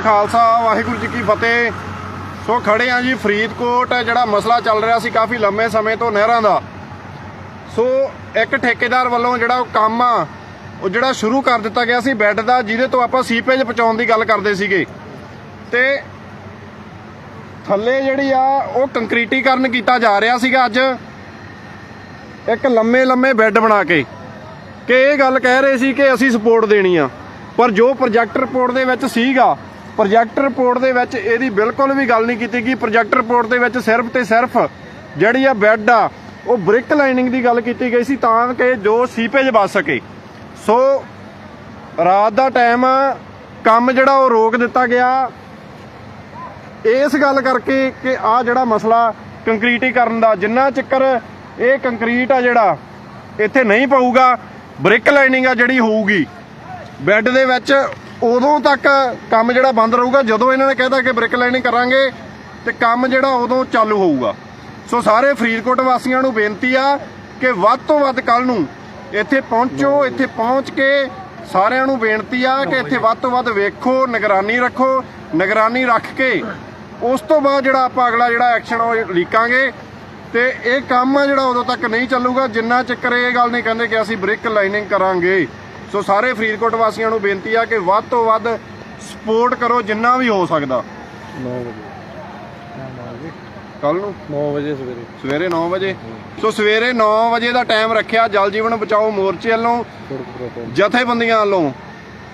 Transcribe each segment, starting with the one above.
ਕਾ ਖਾਲਸਾ, ਵਾਹਿਗੁਰੂ ਜੀ ਕੀ ਫਤਿਹ। ਸੋ ਖੜੇ ਆ ਜੀ ਫਰੀਦਕੋਟ, ਜਿਹੜਾ ਮਸਲਾ ਚੱਲ ਰਿਹਾ ਸੀ ਕਾਫੀ ਲੰਮੇ ਸਮੇਂ ਤੋਂ ਨਹਿਰਾਂ ਦਾ। ਸੋ ਇੱਕ ਠੇਕੇਦਾਰ ਵੱਲੋਂ ਜਿਹੜਾ ਉਹ ਕੰਮ ਆ, ਉਹ ਜਿਹੜਾ ਸ਼ੁਰੂ ਕਰ ਦਿੱਤਾ ਗਿਆ ਸੀ ਬੈੱਡ ਦਾ, ਜਿਹਦੇ ਤੋਂ ਆਪਾਂ ਸੀਪੇਜ ਪਹੁੰਚਾਉਣ ਦੀ ਗੱਲ ਕਰਦੇ ਸੀਗੇ। ਤੇ ਥੱਲੇ ਜਿਹੜੀ ਆ, ਉਹ ਕੰਕਰੀਟੀਕਰਨ ਕੀਤਾ ਜਾ ਰਿਹਾ ਸੀਗਾ ਅੱਜ। ਇੱਕ ਲੰਮੇ ਲੰਮੇ ਬੈੱਡ ਬਣਾ ਕੇ। ਕਿ ਇਹ ਗੱਲ ਕਹਿ ਰਹੇ ਸੀ ਕਿ ਅਸੀਂ ਸਪੋਰਟ ਦੇਣੀ ਆ। ਪਰ ਜੋ ਪ੍ਰੋਜੈਕਟ ਰਿਪੋਰਟ ਦੇ ਵਿੱਚ ਸੀਗਾ ਪ੍ਰੋਜੈਕਟ ਰਿਪੋਰਟ ਦੇ ਵਿੱਚ ਇਹਦੀ ਬਿਲਕੁਲ ਵੀ ਗੱਲ ਨਹੀਂ ਕੀਤੀ ਗਈ। ਪ੍ਰੋਜੈਕਟ ਰਿਪੋਰਟ ਦੇ ਵਿੱਚ ਸਿਰਫ ਤੇ ਸਿਰਫ ਜਿਹੜੀ ਆ ਬੈੱਡ ਆ, ਉਹ ਬ੍ਰਿਕ ਲਾਈਨਿੰਗ ਦੀ ਗੱਲ ਕੀਤੀ ਗਈ ਸੀ ਤਾਂ ਕਿ ਜੋ ਸੀਪੇਜ ਬਚ ਸਕੇ। ਸੋ ਰਾਤ ਦਾ ਟਾਈਮ ਕੰਮ ਜਿਹੜਾ ਉਹ ਰੋਕ ਦਿੱਤਾ ਗਿਆ। ਇਸ ਗੱਲ ਕਰਕੇ ਕਿ ਆ ਜਿਹੜਾ ਮਸਲਾ ਕੰਕਰੀਟੀਕਰਨ ਦਾ, ਜਿੰਨਾ ਚੱਕਰ ਇਹ ਕੰਕਰੀਟ ਆ ਜਿਹੜਾ, ਇੱਥੇ ਨਹੀਂ ਪਊਗਾ। ਬ੍ਰਿਕ ਲਾਈਨਿੰਗ ਆ ਜਿਹੜੀ ਹੋਊਗੀ। ਬੈੱਡ ਦੇ ਵਿੱਚ ਉਦੋਂ ਤੱਕ ਕੰਮ ਜਿਹੜਾ ਬੰਦ ਰਹੂਗਾ, ਜਦੋਂ ਇਹਨਾਂ ਨੇ ਕਹਿਤਾ ਕਿ ਬ੍ਰਿਕ ਲਾਈਨਿੰਗ ਕਰਾਂਗੇ, ਤੇ ਕੰਮ ਜਿਹੜਾ ਉਦੋਂ ਚਾਲੂ ਹੋਊਗਾ। ਸੋ ਸਾਰੇ ਫਰੀਦਕੋਟ ਵਾਸੀਆਂ ਨੂੰ ਬੇਨਤੀ ਆ ਕਿ ਵੱਧ ਤੋਂ ਵੱਧ ਕੱਲ ਨੂੰ ਇੱਥੇ ਪਹੁੰਚੋ, ਇੱਥੇ ਪਹੁੰਚ ਕੇ ਸਾਰਿਆਂ ਨੂੰ ਬੇਨਤੀ ਆ ਕਿ ਇੱਥੇ ਵੱਧ ਤੋਂ ਵੱਧ ਵੇਖੋ, ਨਿਗਰਾਨੀ ਰੱਖੋ, ਨਿਗਰਾਨੀ ਰੱਖ ਕੇ ਉਸ ਤੋਂ ਬਾਅਦ ਜਿਹੜਾ ਆਪਾਂ ਅਗਲਾ ਜਿਹੜਾ ਐਕਸ਼ਨ ਉਹ ਲੀਕਾਂਗੇ ਤੇ ਇਹ ਕੰਮ ਆ ਜਿਹੜਾ ਉਦੋਂ ਤੱਕ ਨਹੀਂ ਚੱਲੂਗਾ, ਜਿੰਨਾ ਚੱਕਰ ਇਹ ਗੱਲ ਨਹੀਂ ਕਹਿੰਦੇ ਕਿ ਅਸੀਂ ਬ੍ਰਿਕ ਲਾਈਨਿੰਗ ਕਰਾਂਗੇ। ਸੋ ਸਾਰੇ ਫਰੀਦਕੋਟ ਵਾਸੀਆਂ ਨੂੰ ਬੇਨਤੀ ਆ ਕਿ ਵੱਧ ਤੋਂ ਵੱਧ ਸਪੋਰਟ ਕਰੋ ਜਿੰਨਾ ਵੀ ਹੋ ਸਕਦਾ। 9 ਵਜੇ। ਕੱਲ ਨੂੰ? 9 ਵਜੇ ਸਵੇਰੇ। ਸਵੇਰੇ 9 ਵਜੇ। ਸੋ ਸਵੇਰੇ 9 ਵਜੇ ਦਾ ਟਾਈਮ ਰੱਖਿਆ ਜਲ ਜੀਵਨ ਬਚਾਓ ਮੋਰਚੇ ਵੱਲੋਂ। ਜਥੇਬੰਦੀਆਂ ਵੱਲੋਂ।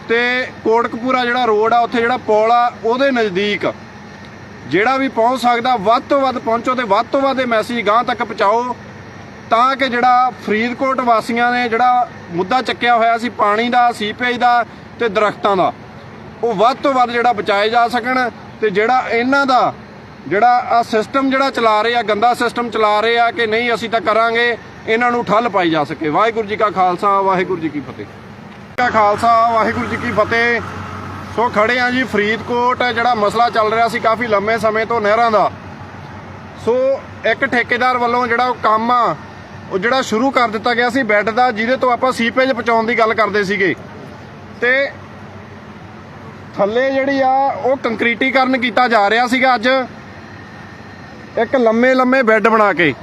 ਤੇ ਕੋਟਕਪੂਰਾ ਜਿਹੜਾ ਰੋਡ ਆ ਉੱਥੇ ਜਿਹੜਾ ਪੁਲ ਆ ਉਹਦੇ ਨਜ਼ਦੀਕ। ਜਿਹੜਾ ਵੀ ਪਹੁੰਚ ਸਕਦਾ ਵੱਧ ਤੋਂ ਵੱਧ ਪਹੁੰਚੋ ਤੇ ਵੱਧ ਤੋਂ ਵੱਧ ਇਹ ਮੈਸੇਜ ਗਾਂ ਤੱਕ ਪਹੁੰਚਾਓ। ਤਾਂ ਕਿ ਜਿਹੜਾ ਫਰੀਦਕੋਟ ਵਾਸੀਆਂ ਨੇ ਜਿਹੜਾ ਮੁੱਦਾ ਚੱਕਿਆ ਹੋਇਆ ਸੀ ਪਾਣੀ ਦਾ ਸੀਪੇਜ ਦਾ ਤੇ ਦਰਖਤਾਂ ਦਾ, ਉਹ ਵੱਧ ਤੋਂ ਵੱਧ ਜਿਹੜਾ ਬਚਾਏ ਜਾ ਸਕਣ ਤੇ ਜਿਹੜਾ ਇਹਨਾਂ ਦਾ ਜਿਹੜਾ ਆ ਸਿਸਟਮ ਜਿਹੜਾ ਚਲਾ ਰਹੇ ਆ, ਗੰਦਾ ਸਿਸਟਮ ਚਲਾ ਰਹੇ ਆ ਕਿ ਨਹੀਂ ਅਸੀਂ ਤਾਂ ਕਰਾਂਗੇ, ਇਹਨਾਂ ਨੂੰ ਠੱਲ ਪਾਈ ਜਾ ਸਕੇ। ਵਾਹਿਗੁਰੂ ਜੀ ਕਾ ਖਾਲਸਾ, ਵਾਹਿਗੁਰੂ ਜੀ ਕੀ ਫਤਿਹ। ਕਾ ਖਾਲਸਾ, ਵਾਹਿਗੁਰੂ ਜੀ ਕੀ ਫਤਿਹ। ਸੋ ਖੜੇ ਆ ਜੀ ਫਰੀਦਕੋਟ, ਜਿਹੜਾ ਮਸਲਾ ਚੱਲ ਰਿਹਾ ਸੀ ਕਾਫੀ ਲੰਮੇ ਸਮੇਂ ਤੋਂ ਨਹਿਰਾਂ ਦਾ। ਸੋ ਇੱਕ ਠੇਕੇਦਾਰ ਵੱਲੋਂ ਜਿਹੜਾ ਉਹ ਕੰਮ ਆ ਉਹ ਜਿਹੜਾ ਸ਼ੁਰੂ ਕਰ ਦਿੱਤਾ ਗਿਆ ਸੀ ਬੈੱਡ ਦਾ, ਜਿਹਦੇ ਤੋਂ ਆਪਾਂ ਸੀਪੇਜ ਪਹੁੰਚਾਉਣ ਦੀ ਗੱਲ ਕਰਦੇ ਸੀਗੇ। ਤੇ ਥੱਲੇ ਜਿਹੜੀ ਆ, ਉਹ ਕੰਕਰੀਟੀਕਰਨ ਕੀਤਾ ਜਾ ਰਿਹਾ ਸੀਗਾ ਅੱਜ। ਇੱਕ ਲੰਮੇ ਲੰਮੇ ਬੈੱਡ ਬਣਾ ਕੇ।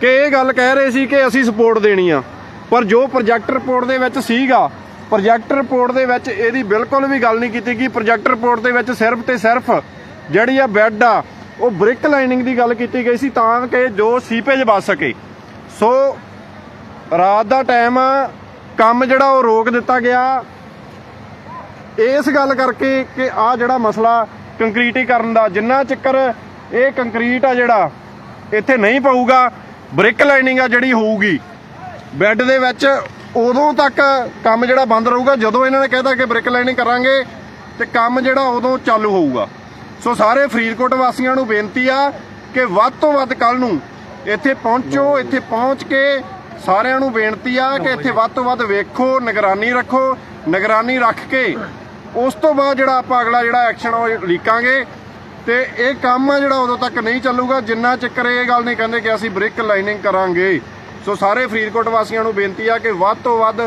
ਕਿ ਇਹ ਗੱਲ ਕਹਿ ਰਹੇ ਸੀ ਕਿ ਅਸੀਂ ਸਪੋਰਟ ਦੇਣੀ ਆ। ਪਰ ਜੋ ਪ੍ਰੋਜੈਕਟ ਰਿਪੋਰਟ ਦੇ ਵਿੱਚ ਸੀਗਾ ਪ੍ਰੋਜੈਕਟ ਰਿਪੋਰਟ ਦੇ ਵਿੱਚ ਇਹਦੀ ਬਿਲਕੁਲ ਵੀ ਗੱਲ ਨਹੀਂ ਕੀਤੀ ਗਈ। ਪ੍ਰੋਜੈਕਟ ਰਿਪੋਰਟ ਦੇ ਵਿੱਚ ਸਿਰਫ ਤੇ ਸਿਰਫ ਜਿਹੜੀ ਆ ਬੈੱਡ ਆ, ਉਹ ਬ੍ਰਿਕ ਲਾਈਨਿੰਗ ਦੀ ਗੱਲ ਕੀਤੀ ਗਈ ਸੀ ਤਾਂ ਕਿ ਜੋ ਸੀਪੇਜ ਬਚ ਸਕੇ। ਸੋ ਰਾਤ ਦਾ ਟਾਈਮ ਕੰਮ ਜਿਹੜਾ ਉਹ ਰੋਕ ਦਿੱਤਾ ਗਿਆ। ਇਸ ਗੱਲ ਕਰਕੇ ਕਿ ਆ ਜਿਹੜਾ ਮਸਲਾ ਕੰਕਰੀਟੀਕਰਨ ਦਾ, ਜਿੰਨਾ ਚੱਕਰ ਇਹ ਕੰਕਰੀਟ ਆ ਜਿਹੜਾ, ਇੱਥੇ ਨਹੀਂ ਪਊਗਾ, ਬ੍ਰਿਕ ਲਾਈਨਿੰਗ ਆ ਜਿਹੜੀ ਹੋਊਗੀ। ਬੈੱਡ ਦੇ ਵਿੱਚ ਉਦੋਂ ਤੱਕ ਕੰਮ ਜਿਹੜਾ ਬੰਦ ਰਹੂਗਾ, ਜਦੋਂ ਇਹਨਾਂ ਨੇ ਕਹਿਤਾ ਕਿ ਬ੍ਰਿਕ ਲਾਈਨਿੰਗ ਕਰਾਂਗੇ ਤੇ ਕੰਮ ਜਿਹੜਾ ਉਦੋਂ ਚਾਲੂ ਹੋਊਗਾ। ਸੋ ਸਾਰੇ ਫਰੀਦਕੋਟ ਵਾਸੀਆਂ ਨੂੰ ਬੇਨਤੀ ਆ ਕਿ ਵੱਧ ਤੋਂ ਵੱਧ ਕੱਲ ਨੂੰ ਇੱਥੇ ਪਹੁੰਚੋ, ਇੱਥੇ ਪਹੁੰਚ ਕੇ ਸਾਰਿਆਂ ਨੂੰ ਬੇਨਤੀ ਆ ਕਿ ਇੱਥੇ ਵੱਧ ਤੋਂ ਵੱਧ ਵੇਖੋ, ਨਿਗਰਾਨੀ ਰੱਖੋ, ਨਿਗਰਾਨੀ ਰੱਖ ਕੇ ਉਸ ਤੋਂ ਬਾਅਦ ਜਿਹੜਾ ਆਪਾਂ ਅਗਲਾ ਜਿਹੜਾ ਐਕਸ਼ਨ ਉਹ ਲੀਕਾਂਗੇ। ਤੇ ਇਹ ਕੰਮ ਆ ਜਿਹੜਾ ਉਦੋਂ ਤੱਕ ਨਹੀਂ ਚੱਲੂਗਾ, ਜਿੰਨਾ ਚੱਕਰ ਇਹ ਗੱਲ ਨਹੀਂ ਕਹਿੰਦੇ ਕਿ ਅਸੀਂ ਬ੍ਰਿਕ ਲਾਈਨਿੰਗ ਕਰਾਂਗੇ। ਸੋ ਸਾਰੇ ਫਰੀਦਕੋਟ ਵਾਸੀਆਂ ਨੂੰ ਬੇਨਤੀ ਆ ਕਿ ਵੱਧ ਤੋਂ ਵੱਧ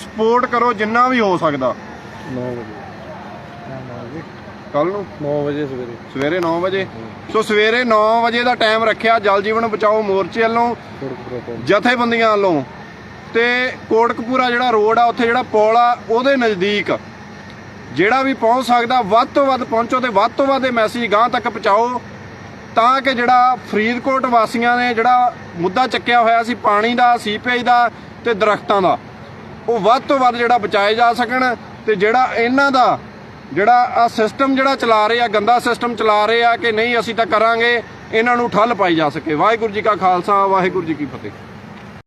ਸਪੋਰਟ ਕਰੋ ਜਿੰਨਾ ਵੀ ਹੋ ਸਕਦਾ। ਕੱਲ ਨੂੰ? 9 ਵਜੇ ਸਵੇਰੇ। ਸਵੇਰੇ 9 ਵਜੇ? ਸੋ ਸਵੇਰੇ 9 ਵਜੇ ਦਾ ਟਾਈਮ ਰੱਖਿਆ ਜਲ ਜੀਵਨ ਬਚਾਓ ਮੋਰਚੇ ਵੱਲੋਂ ਜਥੇਬੰਦੀਆਂ ਵੱਲੋਂ। ਤੇ ਕੋਟਕਪੂਰਾ ਜਿਹੜਾ ਰੋਡ ਆ ਉੱਥੇ ਜਿਹੜਾ ਪੁਲ ਆ ਉਹਦੇ ਨਜ਼ਦੀਕ। ਜਿਹੜਾ ਵੀ ਪਹੁੰਚ ਸਕਦਾ ਵੱਧ ਤੋਂ ਵੱਧ ਪਹੁੰਚੋ ਤੇ ਵੱਧ ਤੋਂ ਵੱਧ ਇਹ ਮੈਸੇਜ ਗਾਂ ਤੱਕ ਪਹੁੰਚਾਓ ਤਾਂ ਕਿ ਜਿਹੜਾ ਫਰੀਦਕੋਟ ਵਾਸੀਆਂ ਨੇ ਜਿਹੜਾ ਮੁੱਦਾ ਚੱਕਿਆ ਹੋਇਆ ਸੀ ਪਾਣੀ ਦਾ ਸੀਪੇਜ ਦਾ ਤੇ ਦਰਖਤਾਂ ਦਾ ਉਹ ਵੱਧ ਤੋਂ ਵੱਧ ਜਿਹੜਾ ਬਚਾਏ ਜਾ ਸਕਣ ਤੇ ਜਿਹੜਾ ਇਹਨਾਂ ਦਾ ਜਿਹੜਾ ਆ ਸਿਸਟਮ ਜਿਹੜਾ ਚਲਾ ਰਹੇ ਆ, ਗੰਦਾ ਸਿਸਟਮ ਚਲਾ ਰਹੇ ਆ ਕਿ ਨਹੀਂ, ਅਸੀਂ ਤਾਂ ਕਰਾਂਗੇ, ਇਹਨਾਂ ਨੂੰ ਠੱਲ ਪਾਈ ਜਾ ਸਕੇ। ਵਾਹਿਗੁਰੂ ਜੀ ਕਾ ਖਾਲਸਾ, ਵਾਹਿਗੁਰੂ ਜੀ ਕੀ ਫਤਿਹ।